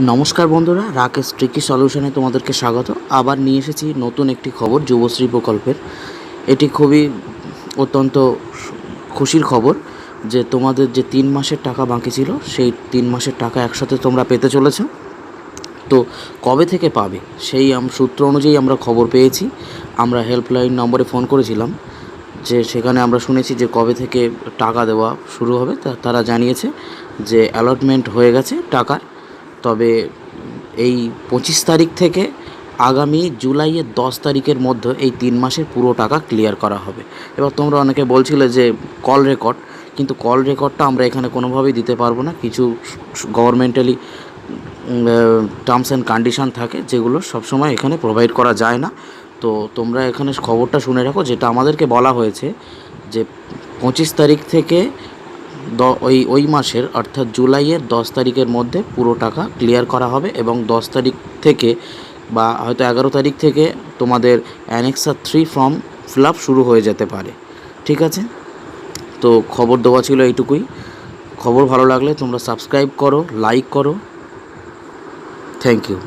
নমস্কার বন্ধুরা, রাকেশ ট্রিকি সলিউশনে তোমাদেরকে স্বাগত। আবার নিয়ে এসেছি নতুন একটি খবর, যুবশ্রী প্রকল্পের। এটি খুবই অত্যন্ত খুশির খবর যে তোমাদের যে তিন মাসের টাকা বাকি ছিল, সেই তিন মাসের টাকা একসাথে তোমরা পেতে চলেছো। তো কবে থেকে পাবে, সেই সূত্র অনুযায়ী আমরা খবর পেয়েছি। আমরা হেল্পলাইন নম্বরে ফোন করেছিলাম যে সেখানে আমরা শুনেছি যে কবে থেকে টাকা দেওয়া শুরু হবে। তারা জানিয়েছে যে অ্যালটমেন্ট হয়ে গেছে টাকার। তবে এই পঁচিশ তারিখ থেকে আগামী জুলাইয়ের দশ তারিখের মধ্যে এই তিন মাসের পুরো টাকা ক্লিয়ার করা হবে। এবার তোমরা অনেকে বলছিলে যে কল রেকর্ড, কিন্তু কল রেকর্ডটা আমরা এখানে কোনোভাবেই দিতে পারব না। কিছু গভর্নমেন্টালি টার্মস অ্যান্ড কন্ডিশন থাকে যেগুলো সবসময় এখানে প্রোভাইড করা যায় না। তো তোমরা এখানে খবরটা শুনে রাখো, যেটা আমাদেরকে বলা হয়েছে যে পঁচিশ তারিখ থেকে দ, ওই ওই মাসের, অর্থাৎ জুলাইয়ের দশ তারিখের মধ্যে পুরো টাকা ক্লিয়ার করা হবে এবং দশ তারিখ থেকে বা হয়তো এগারো তারিখ থেকে তোমাদের অ্যানেক্সা থ্রি ফর্ম ফিল শুরু হয়ে যেতে পারে। ঠিক আছে? তো খবর দেওয়া ছিল এইটুকুই। খবর ভালো লাগলে তোমরা সাবস্ক্রাইব করো লাইক করো। Thank you